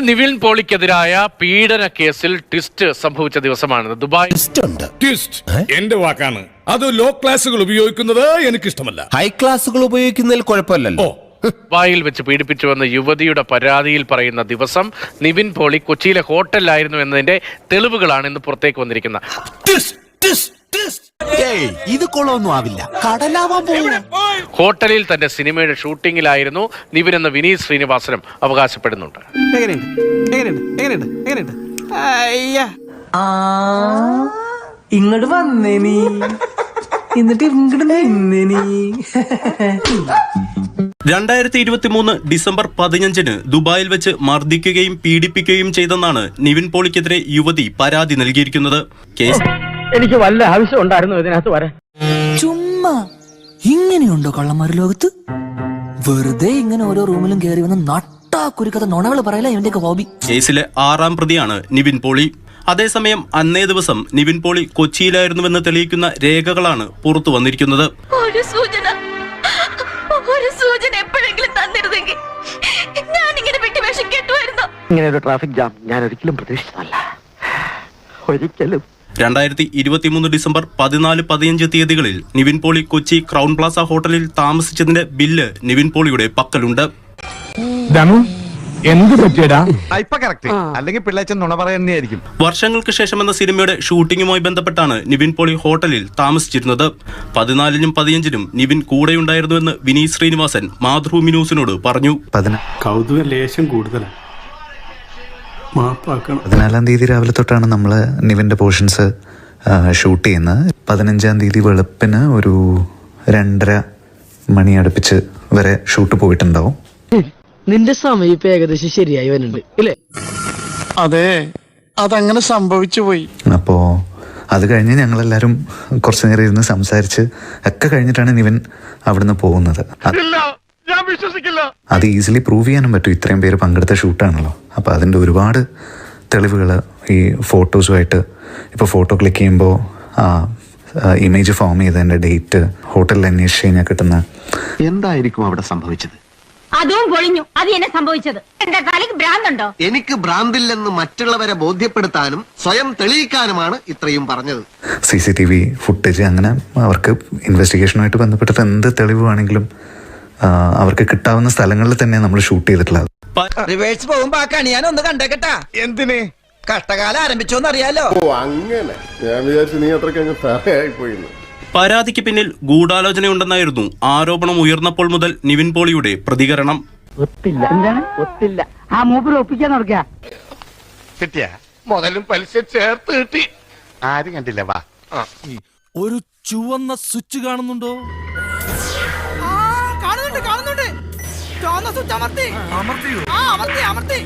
നിവിൻ പോളിക്കെതിരായ പീഡന കേസിൽ ട്വിസ്റ്റ് സംഭവിച്ച ദിവസമാണ് ദുബായ് ട്വിസ്റ്റ് എന്റെ വാക്കാണ്. അത് ലോ ക്ലാസുകൾ ഉപയോഗിക്കുന്നത് എനിക്ക് ഇഷ്ടമല്ല ഹൈ ക്ലാസുകൾ ഉപയോഗിക്കുന്നതിൽ കുഴപ്പമില്ലല്ലോ. ഓ. ദുബായിൽ വെച്ച് പീഡിപ്പിച്ചുവെന്ന യുവതിയുടെ പരാതിയിൽ പറയുന്ന ദിവസം നിവിൻ പോളി കൊച്ചിയിലെ ഹോട്ടലിലായിരുന്നു എന്നതിന്റെ തെളിവുകളാണ് ഇന്ന് പുറത്തേക്ക് വന്നിരിക്കുന്നത്. ഇത് കൊള്ളൊന്നും ആവില്ല. കടലാവാൻ പോകും ഹോട്ടലിൽ തന്റെ സിനിമയുടെ ഷൂട്ടിങ്ങിലായിരുന്നു നിവിൻ എന്ന വിനീത് ശ്രീനിവാസനും അവകാശപ്പെടുന്നുണ്ട്. എങ്ങനെയുണ്ട്? എങ്ങനെയുണ്ട്? എങ്ങനെയുണ്ട്? എങ്ങനെയുണ്ട്? അയ്യ. ആ ഇങ്ങോട്ട് വന്നേ നീ എന്നിട്ട് ഇങ്ങോട്ട് നിന്നേ നീ രണ്ടായിരത്തി ഇരുപത്തി മൂന്ന് ഡിസംബർ പതിനഞ്ചിന് ദുബായിൽ വെച്ച് മർദ്ദിക്കുകയും പീഡിപ്പിക്കുകയും ചെയ്തെന്നാണ് നിവിൻ പോളിക്കെതിരെ യുവതി പരാതി നൽകിയിരിക്കുന്നത്. കേസ് എനിക്ക് വല്ല ആവശ്യം ഉണ്ടായിരുന്നു ഇതിനകത്ത് വരാൻ. ചുമ്മാ. ഇങ്ങനെയുണ്ടോ കള്ളന്മാരുടെ ലോകത്ത്? വെറുതെ ഇങ്ങനെ ഓരോ റൂമിലും കയറി വന്ന് നട്ടാ കുരുക്കഥ നുണകൾ പറയല ഇവന്റെയൊക്കെ ഹോബി. കേസിലെ ആറാം പ്രതിയാണ് നിവിൻ പോളി. അതേസമയം അന്നേ ദിവസം നിവിൻ പോളി കൊച്ചിയിലായിരുന്നുവെന്ന് തെളിയിക്കുന്ന രേഖകളാണ് പുറത്തു വന്നിരിക്കുന്നത്. ഒരു സൂചന. ഒരു സൂചന എപ്പോഴെങ്കിലും തന്നിരുന്നെങ്കിൽ ഞാൻ ഇങ്ങനെ വിട്ടുവേഷം കേട്ടുമായിരുന്നു. ഇങ്ങനെ ഒരു ട്രാഫിക് ജാം ഞാൻ ഒരിക്കലും പ്രതീക്ഷിച്ചതല്ല. ഒരിക്കലും രണ്ടായിരത്തി ഇരുപത്തിമൂന്ന് ഡിസംബർ പതിനാല് പതിനഞ്ച് തീയതികളിൽ നിവിൻ പോളി കൊച്ചി ക്രൗൺ പ്ലാസ ഹോട്ടലിൽ താമസിച്ചതിന്റെ ബില്ല് നിവിൻ പോളിയുടെ പക്കലുണ്ട്. എന്ത് പറ്റിയടാ? ഇപ്പൊ കറക്റ്റ് അല്ലെങ്കിൽ പിള്ളേച്ചൻ നുണ പറയുന്നതായിരിക്കും. വർഷങ്ങൾക്ക് ശേഷം എന്ന സിനിമയുടെ ഷൂട്ടിങ്ങുമായി ബന്ധപ്പെട്ടാണ് നിവിൻ പോളി ഹോട്ടലിൽ താമസിച്ചിരുന്നത്. പതിനാലിനും പതിനഞ്ചിനും നിവിൻ കൂടെയുണ്ടായിരുന്നുവെന്ന് വിനീത് ശ്രീനിവാസൻ മാതൃഭൂമി ന്യൂസിനോട് പറഞ്ഞു. കൗതുക ലേശം കൂടുതലാണ്. മാപ്പാക്കണം. പതിനാലാം തീയതി രാവിലെ തൊട്ടാണ് നമ്മൾ നിവിന്റെ പോർഷൻസ് ഷൂട്ട് ചെയ്യുന്നത്. പതിനഞ്ചാം തീയതി വെളുപ്പിന് ഒരു രണ്ടര മണി അടുപ്പിച്ച് വരെ ഷൂട്ട് പോയിട്ടുണ്ടാവും. നിന്റെ സമയം ഇപ്പൊ ഏകദേശം ശരിയായി വരുന്നുണ്ട് ഇല്ലേ? അതെ അതങ്ങനെ സംഭവിച്ചു പോയി. അപ്പോ അത് കഴിഞ്ഞ് ഞങ്ങളെല്ലാരും കുറച്ചു നേരം ഇരുന്ന് സംസാരിച്ച് ഒക്കെ കഴിഞ്ഞിട്ടാണ് നിവൻ അവിടുന്ന് പോകുന്നത്. അത് അത് ഈസിലി പ്രൂവ് ചെയ്യാനും പറ്റും. ഇത്രയും പേര് പങ്കെടുത്ത ഷൂട്ടാണല്ലോ അപ്പോൾ അതിന്റെ ഒരുപാട് തെളിവുകൾ ഈ ഫോട്ടോസുമായിട്ട് ഇപ്പോൾ ഫോട്ടോ ക്ലിക്ക് ചെയ്യുമ്പോൾ ആ ഇമേജ് ഫോം ചെയ്തതിന്റെ ഡേറ്റ് ഹോട്ടലിൽ അന്വേഷിച്ച് കഴിഞ്ഞാൽ കിട്ടുന്ന എന്തായിരിക്കും അവിടെ സംഭവിച്ചത്? അതും പൊളിഞ്ഞു. അത് എന്നെ സംഭവിച്ചത്. എന്റെ തലയ്ക്ക് ഭ്രാന്തുണ്ടോ? എനിക്ക് ഭ്രാന്തില്ലെന്ന് മറ്റുള്ളവരെ ബോധ്യപ്പെടുത്താനും സ്വയം തെളിയിക്കാനുമാണ് ഇത്രയും പറഞ്ഞത്. C C T V footage അങ്ങനെ അവർക്ക് ഇൻവെസ്റ്റിഗേഷനുമായിട്ട് ബന്ധപ്പെട്ടിട്ട് എന്ത് തെളിവ് വേണമെങ്കിലും അവർക്ക് കിട്ടാവുന്ന സ്ഥലങ്ങളിൽ തന്നെ നമ്മൾ ഷൂട്ട് ചെയ്തിട്ടുള്ളത്. റിവേഴ്സ് പോകുമ്പോ ആ കണി ഞാൻ ഒന്ന് കണ്ടേക്കട്ടാ. എന്തിന്? കഷ്ടകാലം ആരംഭിച്ചോന്ന് അറിയാലോ അങ്ങനെ. ഞാൻ വിചാരിച്ചു നീ അത്രയ്ക്ക് അങ്ങ് തറയായി പോയിന്ന് പരാതിക്ക് പിന്നിൽ ഗൂഢാലോചനയുണ്ടെന്നായിരുന്നു ആരോപണം ഉയർന്നപ്പോൾ മുതൽ നിവിൻ പോളിയുടെ പ്രതികരണം. ഒത്തില്ല. എന്താണ്? ഒത്തില്ല. ആ മൂപ്പര് ഒപ്പിക്കാൻ നടക്കുക കിട്ടിയ? മുതലും പലിശ ചേർത്ത് കിട്ടി. ആരും കണ്ടില്ല വാ. ഒരു ചുവന്ന സ്വിച്ച് കാണുന്നുണ്ടോ? അമർത്തി അമർത്തി ആ അമർത്തി അമർത്തി